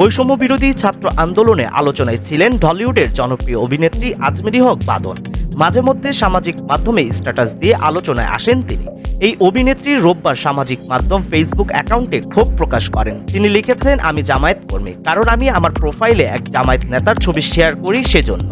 বৈষম্য বিরোধী ছাত্র আন্দোলনে আলোচনায় ছিলেন ঢলিউডের জনপ্রিয় অভিনেত্রী আজমেরি হক বাদন। মাঝে মধ্যে সামাজিক মাধ্যমে স্ট্যাটাস দিয়ে আলোচনায় আসেন তিনি। এই অভিনেত্রী রোববার সামাজিক মাধ্যম ফেসবুক অ্যাকাউন্টে ক্ষোভ প্রকাশ করেন। তিনি লিখেছেন, আমি জামায়াত কর্মী, কারণ আমি আমার প্রোফাইলে এক জামায়াত নেতার ছবি শেয়ার করি সেজন্য।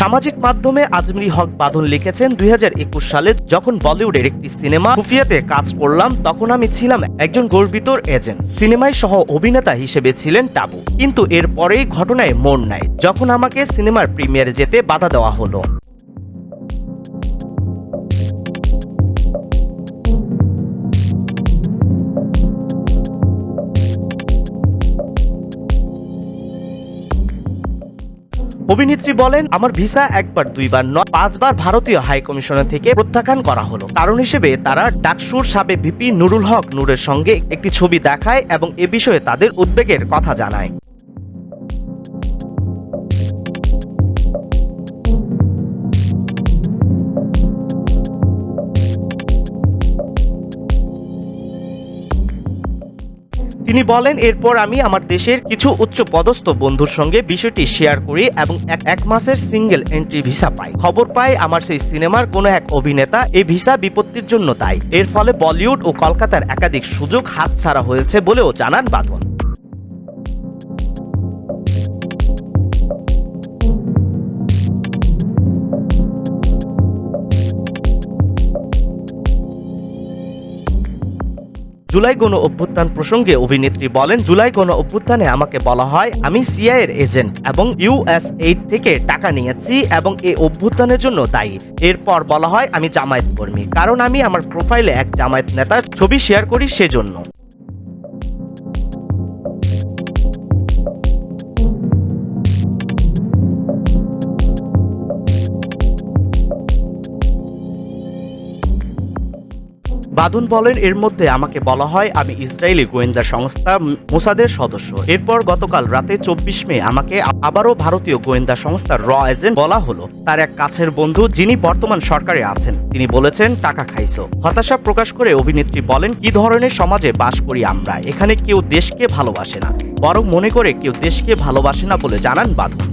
সামাজিক মাধ্যমে আজমিরি হক বাঁধন লিখেছেন দুই হাজার একুশ সালে যখন বলিউডের একটি সিনেমা খুফিয়াতে কাজ করলাম, তখন আমি ছিলাম একজন গর্বিত এজেন্ট। সিনেমায় সহ অভিনেতা হিসেবে ছিলেন টাবু। কিন্তু এরপরেই ঘটনায় মন নাই, যখন আমাকে সিনেমার প্রিমিয়ারে যেতে বাধা দেওয়া হলো। অভিনেত্রী বলেন, আমার ভিসা একবার, দুইবার নয়, পাঁচবার ভারতীয় হাই কমিশনের থেকে প্রত্যাখ্যান করা হলো। কারণ হিসেবে তারা ডাকসুর সাবেক ভিপি নুরুল হক নুরের সঙ্গে একটি ছবি দেখায় এবং এ বিষয়ে তাদের উদ্বেগের কথা জানায়। তিনি বলেন, এরপর আমি আমার দেশের কিছু উচ্চ পদস্থ বন্ধুর সঙ্গে বিষয়টি শেয়ার করি এবং এক মাসের সিঙ্গেল এন্ট্রি ভিসা পাই। খবর পাই আমার সেই সিনেমার কোনো এক অভিনেতা এই ভিসা বিপত্তির জন্য তাই এর ফলে বলিউড ও কলকাতার একাধিক সুযোগ হাতছাড়া হয়েছে বলেও জানান বাঁধন। জুলাই গণ অভ্যুত্থান প্রসঙ্গে অভিনেত্রী বলেন, জুলাই গণ অভ্যুত্থানে আমাকে বলা হয়, আমি সিআই এর এজেন্ট এবং ইউএস এইড থেকে টাকা নিয়েছি এবং এই অভ্যুত্থানের জন্য দায়ী। এরপর বলা হয়, আমি জামায়াত কর্মী। কারণ আমি আমার প্রোফাইলে এক জামায়াত নেতার ছবি শেয়ার করি সেজন্য। বাদুন বলেন, এর মধ্যে আমাকে বলা হয় আমি ইসরায়েলি গোয়েন্দা সংস্থা মোসাদের সদস্য। এরপর গতকাল রাতে চব্বিশ মে আমাকে আবারও ভারতীয় গোয়েন্দা সংস্থার র এজেন্ট বলা হলো। তার এক কাছের বন্ধু যিনি বর্তমান সরকারে আছেন, তিনি বলেছেন, টাকা খাইছো। হতাশা প্রকাশ করে অভিনেত্রী বলেন, কি ধরনের সমাজে বাস করি আমরা? এখানে কেউ দেশকে ভালোবাসে না, বরং মনে করে কেউ দেশকে ভালোবাসে না বলে জানান বাদন।